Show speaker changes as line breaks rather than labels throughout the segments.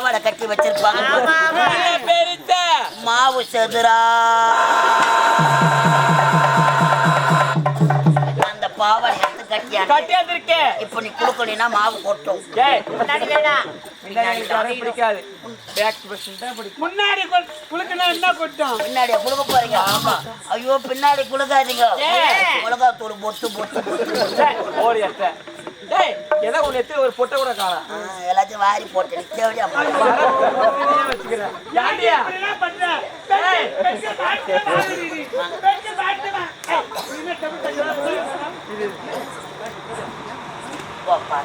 பாவாடை கட்டி வச்சிருப்பாங்க மாவு செதுரா அந்த பாவாடை எடுத்து கட்டியா
இருக்கே
இப்ப நீ குடுக்கணும்னா மாவு கொட்டும். முன்னாடி வேணா.
பின்னாடி எனக்கு யாரையும் பிடிக்காது. பேக் பர்சன் தான் பிடிக்கும்
முன்னாடி கொ- குலுக்குனா என்ன கொட்டும்
பின்னாடி போறீங்க. ஆமா. ஐயோ பின்னாடி குடுக்காதீங்க.
ஏன்?
மிளகாத்தூள் பொத்து பொத்து பொத்து
ஏய் ஏதோ உன் எத்திர ஒரு பொட்டை கூட
எல்லாத்தையும் வாரி போட்டு நிச்சயப்படியா
வச்சுக்கிறேன் யாண்டியா
இப்படிலாம் பண்ற.
ஏய்,
பெற்ற பாட்டு மாதிரி. நீ. பெற்ற பாட்டு மா. ஏய், இனிமே தமிழ் தெரியாது.
போப்பா.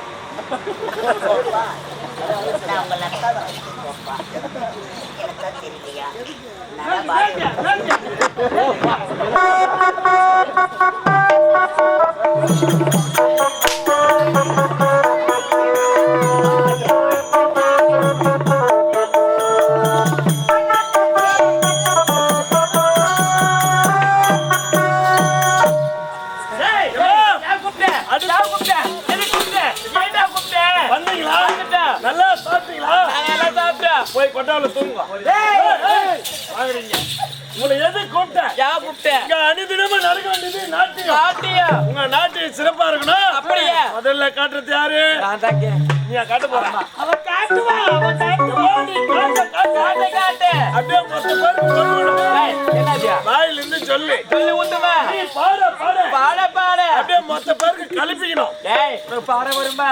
போப்பா. நான் உங்க லக்கா போப்பா. எனக்கு தான் தெரியலையா நான் பாரு.
நீ காட்ட போற
அவன் காட்டுவா, அவன் காட்டுவா.
நீ காட்ட காட்ட
காட்டு, காட்டு.
அப்படியே சொல்லணும்
ஏய், என்னதுயா?
வாயில இருந்து சொல்லு
சொல்லு ஊத்துமா.
நீ பாட பாட
பாட, பாட.
அப்படியே மொத்த பேருக்கு கலப்பிக்கணும்
ஏய், உனக்கு பாட வருமா?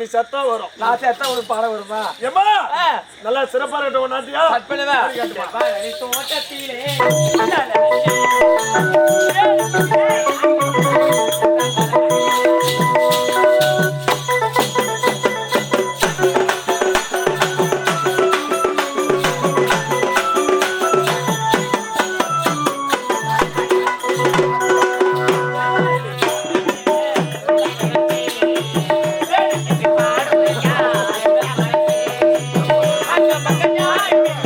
நீ சத்தா வரும்
நான் சேர்த்தா உனக்கு பாட வருமா?
ஏமா நல்லா சிறப்பா இருக்கட்டும்
கட் பண்ணுவா. பரணி தோட்டத்திலே makanya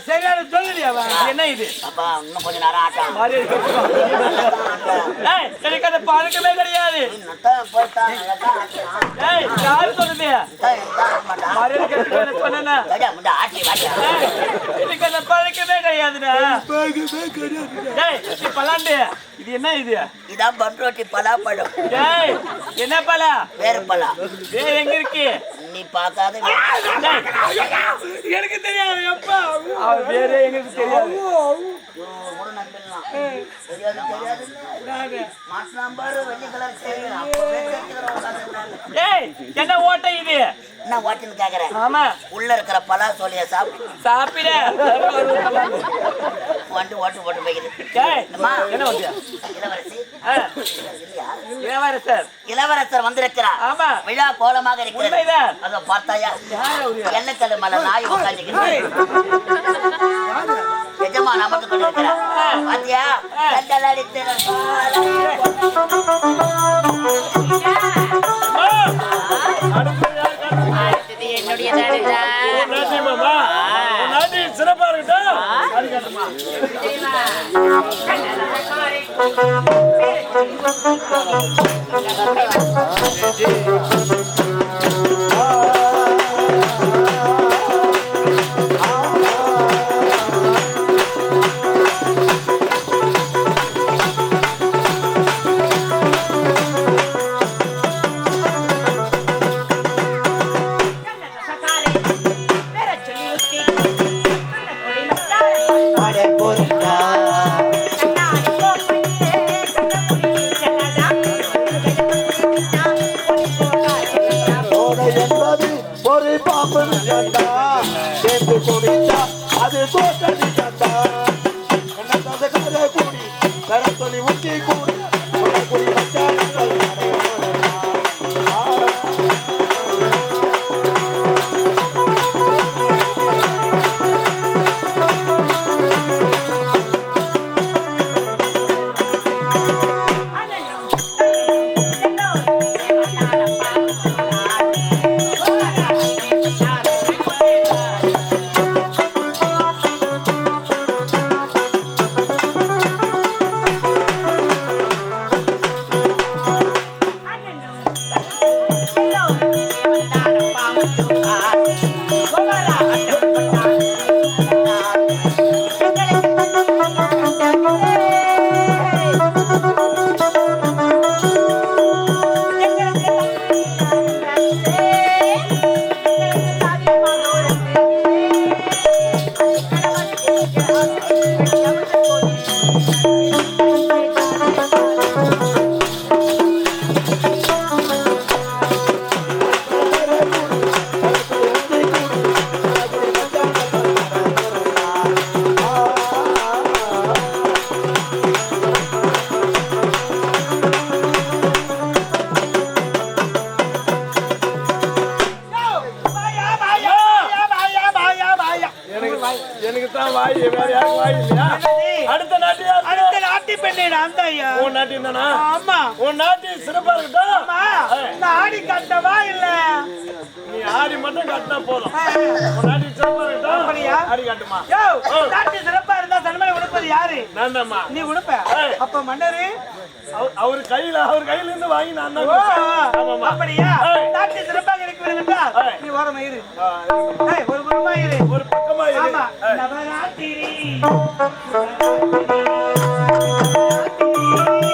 சரியான அவன். என்ன இது?
அப்பா இன்னும் கொஞ்ச நேரம் ஆட்டம்
எனக்கு அந்த பழக்கமே கிடையாது. யாரு ஏய், எனக்கு அந்த பழக்கமே கிடையாதுடா. பலாண்டு. இது என்ன இது?
இதான் பண்ரோட்டி பலாப்பழம்.
என்ன பலா
வேறு பலா
வேற எங்க இருக்கு?
நீ பார்க்காத
எனக்கு தெரியாது எப்பா?
வேற எங்களுக்கு தெரியாது.
ஐயோ, கூட நம்பிடலாம். தெரியாது, தெரியாது. மாட்டுறான் பாரு, வெள்ளை கலர் சேரு.
என்ன ஓட்டை இது?
என்ன வாட்டின்னு கேக்குறேன்
ஆமா.
உள்ள இருக்கிற பலா சொல்லிய சாப்பிட்டு
சாப்பிட.
வந்து ஓட்டு போட்டு போய்க்குது
இளவரசர்.
இளவரசர் வந்திருக்கிறார்.
ஆமா.
விழா கோலமாக இருக்கிறது.
உண்மைதான்.
அதோ பார்த்தாயா? எண்ணக்கல் மலை நாய் உட்காந்துக்கிறது எஜமான் அமர்ந்து கொண்டிருக்கிறார். பாத்தியா? கண்டல் அடித்து
அடுத்து யார் காட்டுறது? உன் நாட்டியமாம்மா? உன் நாட்டியம் சிறப்பா இருக்கட்டும். அது காட்டுமா?
கூடி கரத்தொலி
அடுத்த
நாட்டி பெண்ணே நான் தான் ஐயா.
உன் நாட்டியம் தானா
ஆமா.
உன் நாட்டியம் சிறப்பா
அம்மா, நான் ஆடி கட்டவா இல்ல?
நீ ஆடி மட்டும் காட்டினா போதும். உன் நாட்டியம் சிறப்பா
அப்படியா?
ஆடி காட்டுமா.
யோ, நாட்டி சிறப்பா இருந்தா சன்மானம் கொடுப்பது யாரு?
நான் தான்மா
நீ கொடுப்ப
ஏய்.
அப்ப மன்னரு?
அவர்- கையில அவர் கையில இருந்து வாங்கி நான் தான்.
அப்படியா. நாட்டி சிறப்பாக இருக்க என்றால்
ஏய்.
நீ ஓரமா இரு. ஒரு புறமா இரு.
ஒரு பக்கமா இரு.
நவராத்திரி.
Thank you.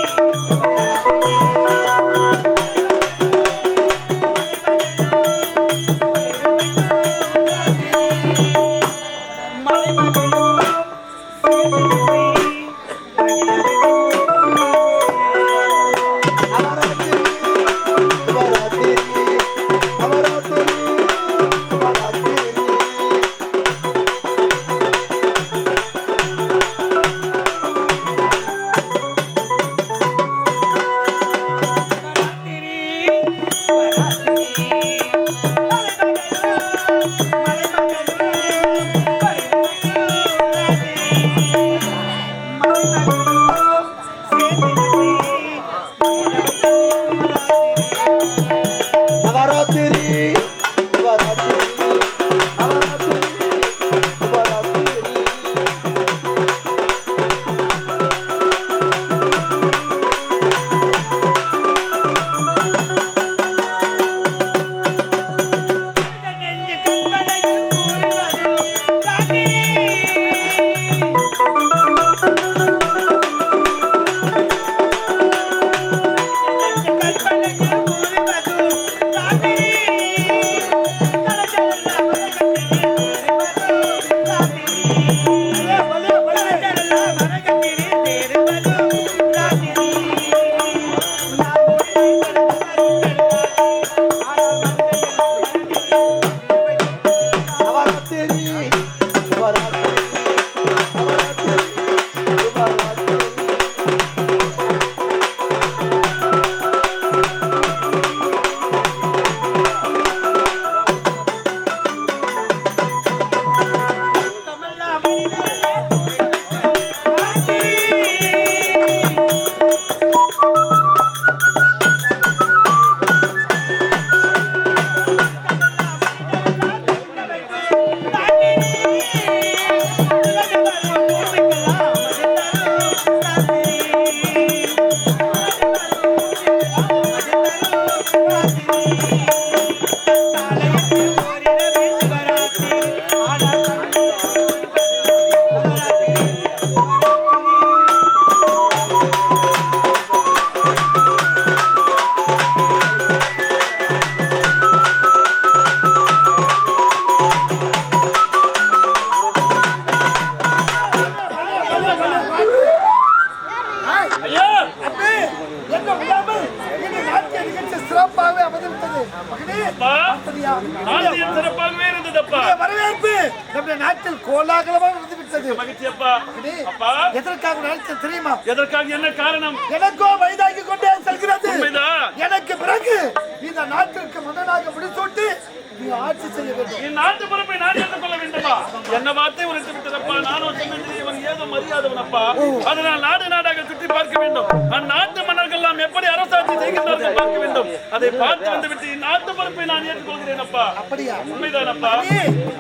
அதனால் நாடு நாடாக சுற்றி பார்க்க வேண்டும். அந்நாட்டு மன்னர்கள் எல்லாம் எப்படி அரசாட்சி செய்கின்றார்கள் பார்க்க வேண்டும். அதை பார்த்து வந்து விட்டு நாட்டு பொறுப்பை நான் ஏற்றுக்கொள்கிறேன் அப்பா.
அப்படியா?
உண்மைதானப்பா
நீ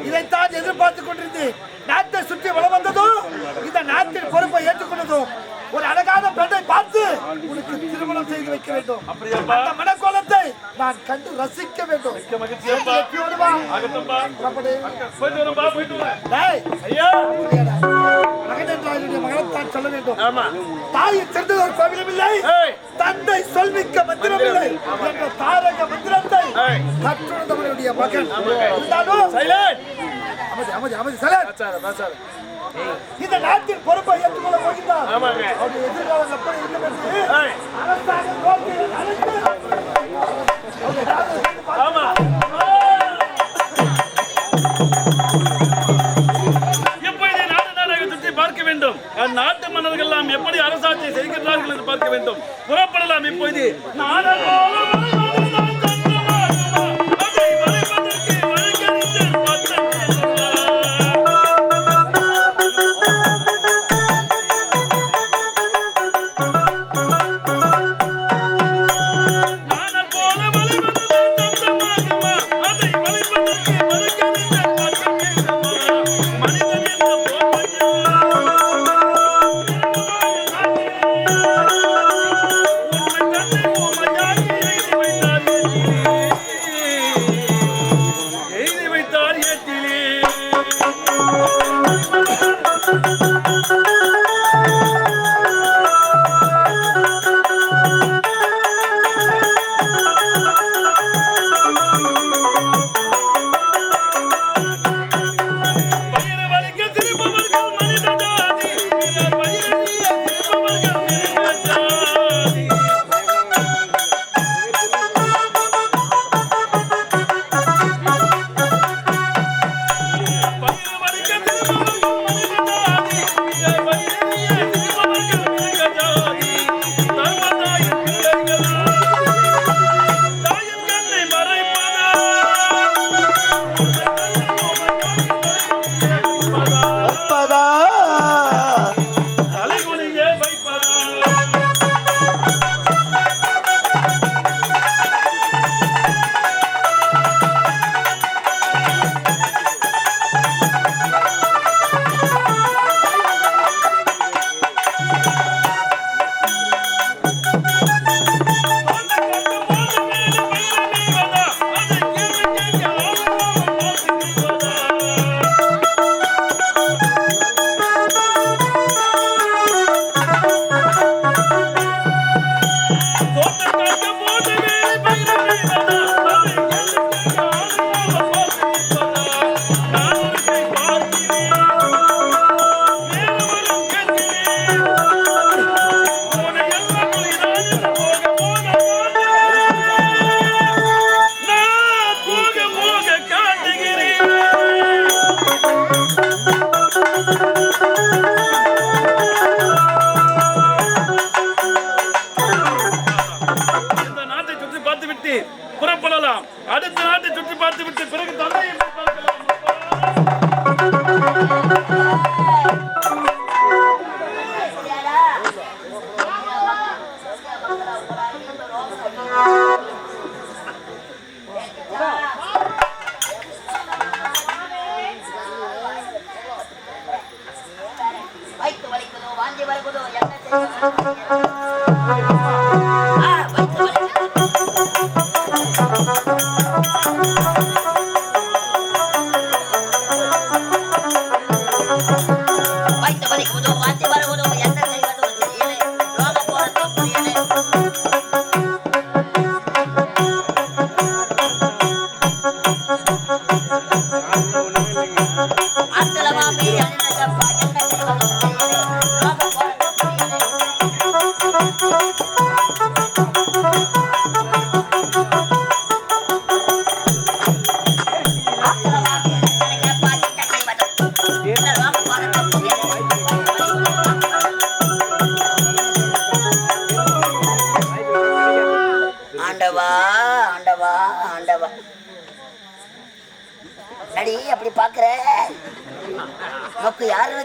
இதைத்தான் எதிர்பார்த்து கொண்டிருந்தேன் நாட்டை சுற்றி வளம் வந்ததும் இந்த நாட்டின் பொறுப்பை ஏற்றுக்கொண்டதும் ஒரு அழகான பெண்ணை பார்த்து உனக்கு திருமணம் செய்து வைக்க வேண்டும். அந்த மனக்கோலத்தை நான் கண்டு ரசிக்க வேண்டும். மகனைத்தான் சொல்ல வேண்டும்.
ஆமா.
தாயை சிறந்தது ஒரு கோவிலும் இல்லை.
ஏய்.
தந்தை சொல்மிக்க மந்திரம் இல்லை. என்ற தாரக மந்திரத்தை. கற்றுணர்ந்தவனுடைய மகன். இருந்தாலும்
சைலண்ட்
அமைதி அமைதி அமைதி. சலன்
பாச்சார பாச்சார
இந்த நாட்டின் பொறுப்பை ஏற்றுக்கொள்ள போகின்றார். அவருடைய எதிர்காலம் எப்படி இருக்கும் என்று
ஏய்.
அரசாங்க கோரிக்கையை அழைத்து அவருடைய நாட்டை
மன்னர்கள் எல்லாம் எப்படி அரசாட்சி செய்கின்றார்கள் என்று பார்க்க வேண்டும். புறப்படலாம் இப்பொழுது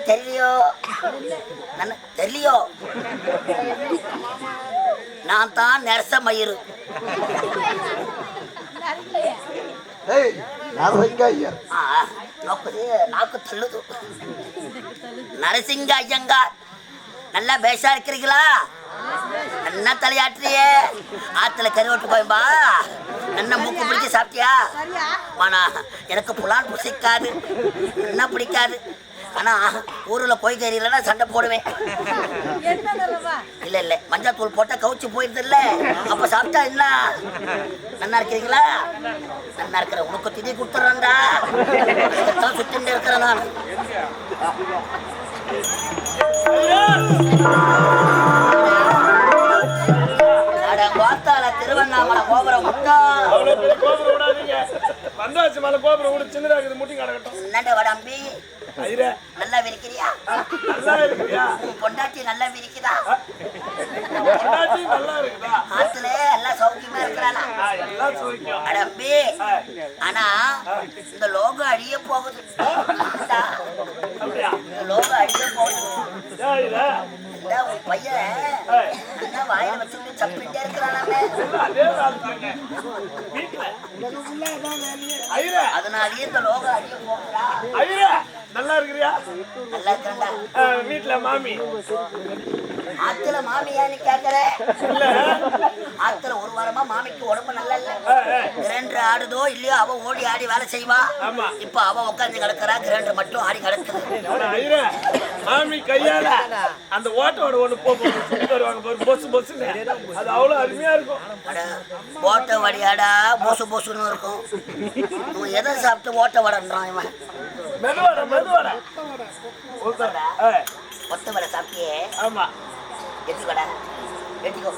தெரியலையோ நன்ன- தெரியலையோ நான் தான் நெரச மயிறு.
ஏய் நரசிங்க ஐயர்
ஆ, நோக்குது நாக்கு தள்ளுது. நரசிங்க ஐயங்கார் நல்லா பேஷா இருக்கிறீங்களா? என்ன தலையாட்டுறியே? ஆத்துல கருவட்டு போயம்பா. என்ன மூக்கு பிடிக்க சாப்பிட்டியா? ஆனா எனக்கு புலான் புசிக்காது. என்ன பிடிக்காது? ஆனா ஊர்ல போய் தெரியலன்னா சண்டை போடுவேன். இல்ல இல்ல. மஞ்சள் தூள் போட்டா கவுச்சு போயிருது இல்ல அப்ப சாப்பிட்டா என்ன? நல்லா இருக்கிறீங்களா? நல்லா இருக்கிற உனக்கு திதி அதுக்குத்தான் சுத்திட்டு இருக்கிறேன் நான். திருவண்ணாமலை கோபுரம் முட்டா
வந்தாச்சு மலை கோபுரம் விட. சின்னதா இருக்குது முட்டி கிடக்கட்டும்
என்னண்ட வடம்பி நல்லா விரிக்கிறியா?
நல்லா இருக்குயா
உன் பொண்டாட்டி நல்லா விரிக்குதா?
பொண்டாட்டி நல்லா இருக்குதா?
ஆத்துல எல்லாம் சௌக்கியமா இருக்கிறானா
எல்லாம்
ஆனா இந்த லோகம் அழிய போகுது. இந்தா, லோகம் அழிய போகுது. உன் பையன் வாயில வச்சுட்டு சப்பிட்டே இருக்கிறானாமே. அதனாலயே இந்த லோகம்
நல்லா இருக்கிறியா?
நல்லா இருக்கா
ஆ, வீட்டுல மாமி.
ஆத்துல மாமியான்னு கேக்குற? ஆத்துல ஒரு வாரமா மாமிக்கு உடம்பு நல்லா இல்ல. கிரைண்டர் ஆடுதோ இல்லையோ அவ ஓடி ஆடி வேலை செய்வா. இப்ப அவ உட்கார்ந்து கிடக்குறா கிரைண்டர் மட்டும் ஆடி கிடக்குது.
மாமி கையால அந்த ஓட்டோட ஒண்ணு போ போ- சுத்தி தருவாங்க பாரு பொசு பொசுன்னு. அது அவ்வளவு அருமையா இருக்கும்.
ஓட்ட வடியாடா மோசு மோசுன்னு இருக்கும். இவன் எதை சாப்பிட்டு ஓட்ட வடன்றான் இவன்? ஒத்த வடை? சாப்பிட்டியே?
ஆமா.
எட்டி வடை? எட்டிக்கோ.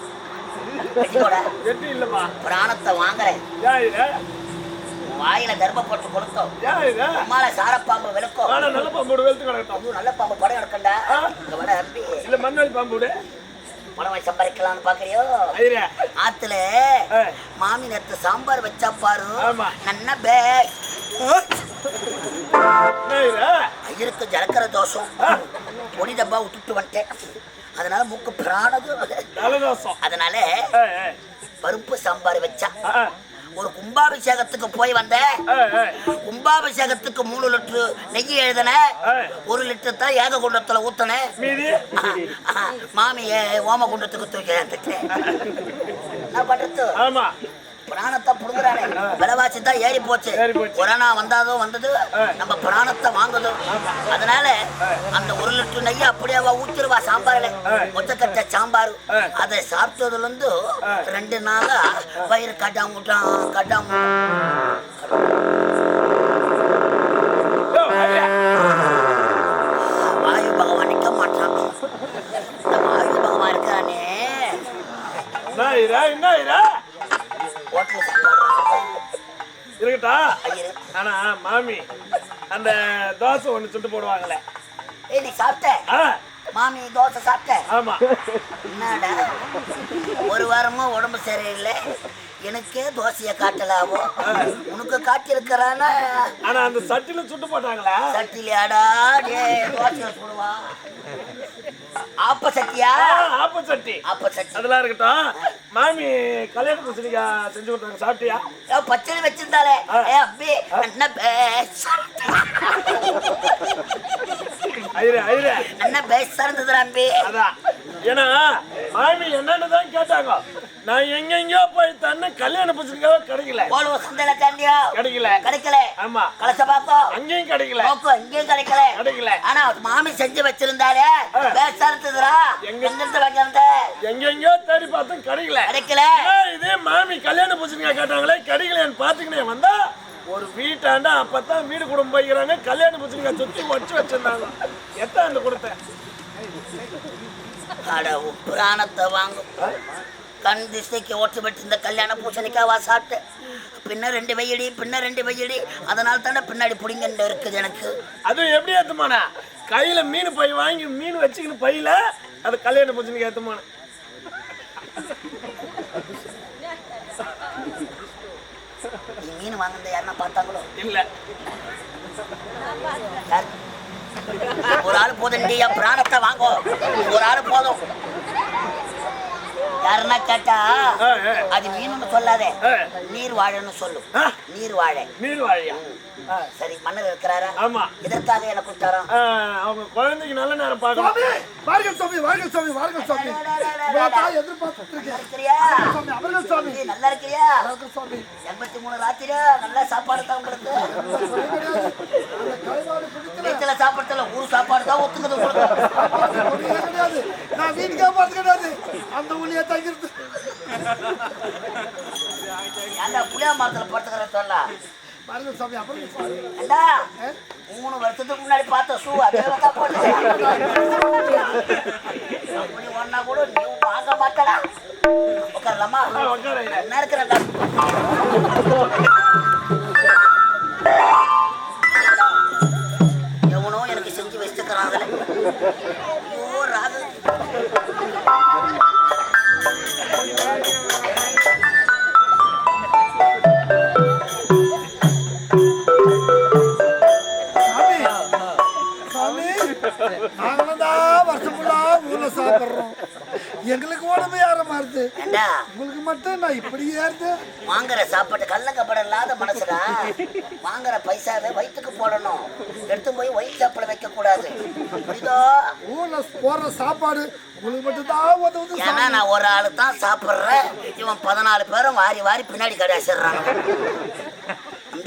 எட்டிக்கோடா
எட்டி இல்லம்மா.
பிராணத்தை வாங்குறேன். வாயில கர்ப்ப போட்டு
ஐயரே
அம்மால சாரப்பாம்பு விளக்கும்.
நல்ல பாம்போடு வெளுத்து கிடக்கட்டும்.
நல்ல பாம்பு படம் எடுக்கண்டா?
ஆ.
இந்த வடை
இல்ல மண்ணாடி பாம்போடு
பணம் சம்பாதிக்கலாம்னு பாக்குறியோ? ஆத்துல. மாமி நேத்து சாம்பார் வச்சா பாரு. நன்ன பே ஐயருக்கு ஜலக்கர தோஷம். பொடி டப்பா விட்டுட்டு வந்துட்டேன். அதனால மூக்கு பிராணது அதனால. பருப்பு சாம்பார் வச்சா. ஒரு கும்பாபிஷேகத்துக்கு போய் வந்தேன்.
ஏய்.
கும்பாபிஷேகத்துக்கு மூணு லிட்டரு நெய் எழுதின. ஒரு லிட்டர் தான் ஏக குண்டத்துல ஊத்தினேன் மாமிய ஓம குண்டத்துக்கு தூக்கி என்ன பண்றது
ஆமா.
பிராணத்தை புடுங்குறானே விலைவாசி தான் ஏறி போச்சு. கொரோனா வந்தாதோ வந்தது. நம்ம பிராணத்தை வாங்குது அதனால அந்த ஒரு லிட்டர் நெய்யை அப்படியே ஊத்திருவா சாம்பார்ல
ஆ.
மொச்சக்கட்டை சாம்பார். அதை சாப்பிட்டதுல இருந்து. ரெண்டு நாளா வயிறு கட்டாமுட்டான் கட்டாம
யோ, ஐயரே.
வாயு பகவான் நிக்க மாட்டான் வாயு பகவான் இருக்கானே
என்ன இருக்கட்டா? ஆனா மாமி அந்த தோசை ஒண்ணு சுட்டு போடுவாங்களே
ஏய் நீ சாப்பிட்ட? மாமி தோசை சாப்பிட்ட?
ஆமா.
என்னடா? ஒரு வாரமா உடம்பு சரியில்லை. எனக்கே தோசையை காட்டலாவோ உனக்கு காட்டியிருக்கிறானா?
ஆனா அந்த சட்டில சுட்டு போட்டாங்களே?
சட்டிலியாடா டே தோசையை சுடுவா. ஆப்ப சட்டியா?
ஆப்ப சட்டி.
ஆப்ப சட்டி.
அதெல்லாம் இருக்கட்டும். மாமி கல்யாண பூசணிக்கா செஞ்சு கொடுத்தாங்க சாப்பிட்டியா?
ஏ, பச்சடி வச்சிருந்தாலே. ஏ அப்பி என்ன
ஐயரே ஐயரே.
என்ன பேச இருந்தது அம்பி
அதான். ஏன்னா மாமி என்னன்னு தான் கேட்டாங்க. நான் எங்கெங்கயோ போய் தண்ணி கல்யாண பூசணிக்காவே கிடைக்கல.
போல் சந்தையில தண்ணியா
கிடைக்கல.
கிடைக்கல.
ஆமா.
கலச பார்த்தோம்
அங்கேயும் கிடைக்கல.
நோக்கம் இங்கேயும் கிடைக்கல.
கிடைக்கல.
ஆனா மாமி செஞ்சு வச்சிருந்தாலே
ஆ.
பேச இருந்ததுடா.
எங்க-
இருந்து வாங்கியிருந்த
எங்கெங்கயோ தேடி பார்த்தும் கிடைக்கல.
கிடைக்கல.
இதே மாமி கல்யாண பூசணிக்கா கேட்டாங்களே கிடைக்கலையான்னு பாத்துக்கினே வந்தா ஒரு வீட்டாண்டா அப்பதான் வீடு குடும்பம் போய்க்கிறாங்க கல்யாண பூசணிக்கா சுத்தி வச்சு வச்சிருந்தாங்க. எத்தான் அந்த கொடுத்தேன்
அட பிராணத்தை வாங்கும் கண் திசைக்கு ஓட்டு விட்டு இந்த கல்யாண பூசணிக்காவா சாப்பிட்டேன் பின்ன ரெண்டு வெயிடி பின்ன ரெண்டு வெயிடி அதனால தானே பின்னாடி பிடிங்கன்னு இருக்குது எனக்கு.
அதுவும் எப்படி ஏத்துமானா? கையில மீன் பை வாங்கி மீன் வச்சுக்கின்னு பையில அது கல்யாண பூஜனைக்கு ஏத்துமான?
நீ மீன் வாங்கினத யாருன்னா பார்த்தாங்களோ?
இல்ல?
ஒரு ஆள் போதும் என் பிராணத்தை வாங்கோ. ஒரு ஆள் போதும். யாருன்னா கேட்டா. அது மீனுன்னு சொல்லாதே. நீர் வாழைன்னு சொல்லு. நீர் வாழை.
மீன் வாழையா?
சரி மன்னர் இருக்கிறாரா?
ஆமா.
இதற்காக எனக்கு கூப்பிட்டாராம்?
ஆ, அவங்க குழந்தைக்கு நல்ல நேரம் பார்க்கணும்.
சுவாமி வாருங்கள் சுவாமி வாருங்கள் சுவாமி வாருங்கள் சுவாமி. எதிர்பார்த்துட்டு இருக்கேன் அவர்கள் சுவாமி
நல்லா இருக்கிறியா?
வணக்கம் சுவாமி.
எண்பத்தி மூணு ராத்திரியா? நல்ல சாப்பாடு தான் உங்களுக்கு.
அந்த கலைவாடு பிடிக்கல
வீட்டுல சாப்பாடுல ஊர் சாப்பாடு தான் ஒத்துக்குது உங்களுக்கு.
நான் வீட்டுக்கே பார்த்து கிடையாது. அந்த ஊழியே தங்கிருந்து
ஏன்டா புளியா மரத்துல படுத்துக்கிற சொல்ல
அப்புறம்
மூணு வருஷத்துக்கு முன்னாடி பார்த்த ஷூ அதே தான் போட்டு ஒன்னா கூட நீ வாங்க மாட்டடா. உட்காரலாமா. என்ன இருக்கிறடா
எங்களுக்கு உடம்பு ஏற மாறுது? உங்களுக்கு மட்டும் நான் இப்படி ஏறுது.
வாங்குற சாப்பாட்டு கள்ளக்கப்படம் இல்லாத மனசுடா. வாங்குற பைசாவை வயிற்றுக்கு போடணும். எடுத்து போய் வயிற்று சாப்பிட வைக்க கூடாது புரியுதோ?
ஊர்ல போடுற சாப்பாடு உங்களுக்கு மட்டும் தான் உதவுது
ஏன்னா. நான் ஒரு ஆளு தான் சாப்பிட்றேன். இவன் பதினாலு பேரும் வாரி வாரி பின்னாடி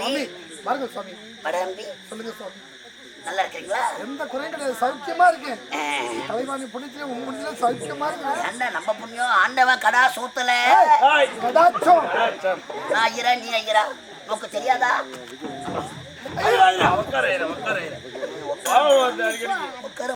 தம்பி.
பாருங்க சுவாமி சொல்லுங்க சுவாமி
நல்லா இருக்கிறீங்களா
எந்த குறையும் கிடையாது. சௌக்கியமா இருக்கேன்.
ஆ.
தலைவாணி புண்ணியத்திலே உங்க முடியல சௌக்கியமா இருக்கேன்.
ஏண்டா நம்ம புண்ணியம்? ஆண்டவன் கடா சூத்துல.
கடாச்சம்
நான் ஐயரா நீ ஐயரா உனக்கு தெரியாதா?
உட்காரு, உட்காரு,
உட்காரு